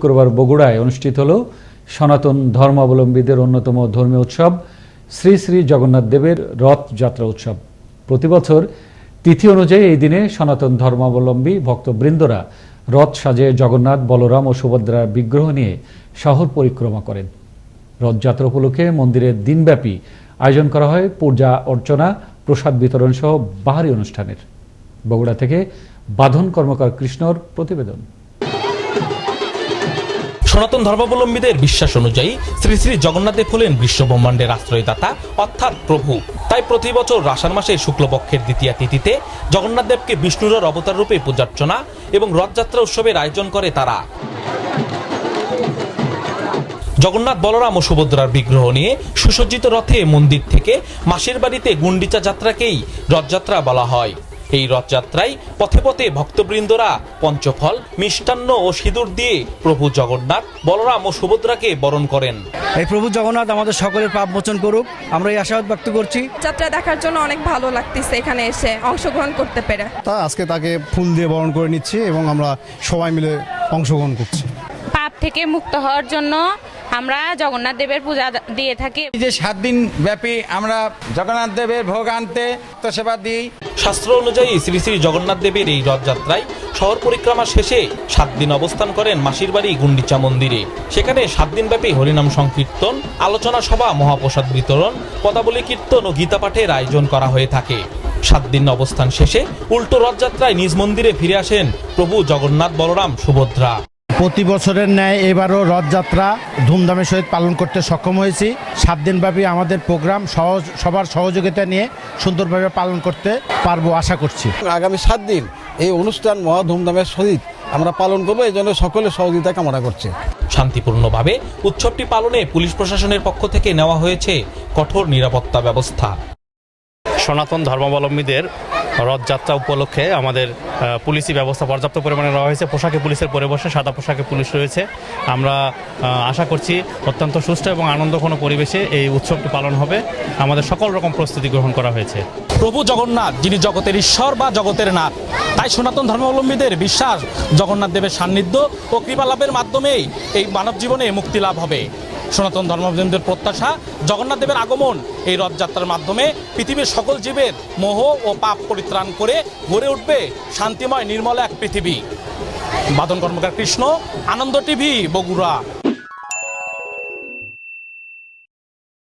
শুক্রবার বগুড়ায় অনুষ্ঠিত হল সনাতন ধর্মাবলম্বীদের অন্যতম ধর্মীয় উৎসব শ্রী শ্রী জগন্নাথ দেবের রথযাত্রা উৎসব। প্রতি বছর তিথি অনুযায়ী এই দিনে সনাতন ধর্মাবলম্বী ভক্তবৃন্দরা রথ সাজে জগন্নাথ, বলরাম ও সুভদ্রার বিগ্রহ নিয়ে শহর পরিক্রমা করেন। রথযাত্রা উপলক্ষে মন্দিরে দিনব্যাপী আয়োজন করা হয়। পূজা, অর্চনা, প্রসাদ বিতরণ সহ বাহারি অনুষ্ঠানের। বগুড়া থেকে বাঁধন কর্মকার কৃষ্ণর প্রতিবেদন। সনাতন ধর্মাবলম্বীদের বিশ্বাস অনুযায়ী শ্রী শ্রী জগন্নাথদেব হলেন বিশ্বব্রহ্মাণ্ডের আশ্রয়দাতা, অর্থাৎ প্রভু। তাই প্রতি বছর আষাঢ় মাসের শুক্লপক্ষের দ্বিতীয়া তিথিতে জগন্নাথদেবকে বিষ্ণুর অবতার রূপে পূজার্চনা এবং রথযাত্রা উৎসবের আয়োজন করে তারা। জগন্নাথ বলরাম ও সুভদ্রার বিগ্রহ নিয়ে সুসজ্জিত রথে মন্দির থেকে মাসির বাড়িতে গুন্ডিচা যাত্রাকেই রথযাত্রা বলা হয়। এই রথযাত্রায় পথে পথে ভক্তবৃন্দরা পঞ্চফল মিষ্টান্ন ও সিঁদুর দিয়ে প্রভু জগন্নাথ বলরাম ও সুভদ্রাকে বরণ করেন। এই প্রভু জগন্নাথ আমাদের সকলের পাপ মোচন করুক। আমরা এই আশাবাদ ব্যক্ত করছি। যাত্রা দেখার জন্য অনেক ভালো লাগতেছে এখানে এসে অংশগ্রহণ করতে পেরে। তা আজকে তাকে ফুল দিয়ে বরণ করে নিচ্ছি এবং আমরা সবাই মিলে অংশগ্রহণ করছি। পাপ থেকে মুক্ত হওয়ার জন্য আমরা জগন্নাথ দেবের পূজা দিয়ে থাকি। এই যে সাত দিন ব্যাপী আমরা জগন্নাথ দেবের ভোগ আনতে সেবা দিই। শাস্ত্র অনুযায়ী শ্রী শ্রী জগন্নাথ দেবের এই রথযাত্রায় শহর পরিক্রমা শেষে সাত দিন অবস্থান করেন মাসির বাড়ি গুন্ডিচা মন্দিরে। সেখানে সাত দিনব্যাপী হরিনাম সংকীর্তন আলোচনা সভা মহাপ্রসাদ বিতরণ পদাবলী কীর্তন ও গীতা পাঠের আয়োজন করা হয়ে থাকে। সাত দিন অবস্থান শেষে উল্টো রথযাত্রায় নিজ মন্দিরে ফিরে আসেন প্রভু জগন্নাথ বলরাম সুভদ্রা। প্রতি বছরের ন্যায় এবারও রথযাত্রা ধুমধামের সহিত পালন করতে সক্ষম হয়েছি। সাত দিনব্যাপী আমাদের প্রোগ্রাম সহজ সবার সহযোগিতা নিয়ে সুন্দরভাবে পালন করতে পারব আশা করছি। আগামী সাত দিন এই অনুষ্ঠান মহা ধুমধামের সহিত আমরা পালন করব এই জন্য সকলের সহযোগিতা কামনা করছে। শান্তিপূর্ণভাবে উৎসবটি পালনে পুলিশ প্রশাসনের পক্ষ থেকে নেওয়া হয়েছে কঠোর নিরাপত্তা ব্যবস্থা। সনাতন ধর্মাবলম্বীদের রথযাত্রা উপলক্ষে আমাদের পুলিশি ব্যবস্থা পর্যাপ্ত পরিমাণে নেওয়া হয়েছে। পোশাকে পুলিশের পরিবেশে সাদা পোশাকে পুলিশ রয়েছে। আমরা আশা করছি অত্যন্ত সুস্থ এবং আনন্দঘন পরিবেশে এই উৎসবটি পালন হবে। আমাদের সকল রকম প্রস্তুতি গ্রহণ করা হয়েছে। প্রভু জগন্নাথ, যিনি জগতের ঈশ্বর বা জগতের নাথ, তাই সনাতন ধর্মাবলম্বীদের বিশ্বাস জগন্নাথ দেবের সান্নিধ্য ও কৃপা লাভের মাধ্যমেই এই মানব জীবনে মুক্তি লাভ হবে। সনাতন ধর্মাবলম্বীদের প্রত্যাশা, জগন্নাথ দেবের আগমন এই রথযাত্রার মাধ্যমে পৃথিবীর সকল জীবের মোহ ও পাপ পরিত্রাণ করে গড়ে উঠবে শান্তিময়, নির্মল এক পৃথিবী। বাদন কর্মকার কৃষ্ণ, আনন্দ টিভি, বগুড়া।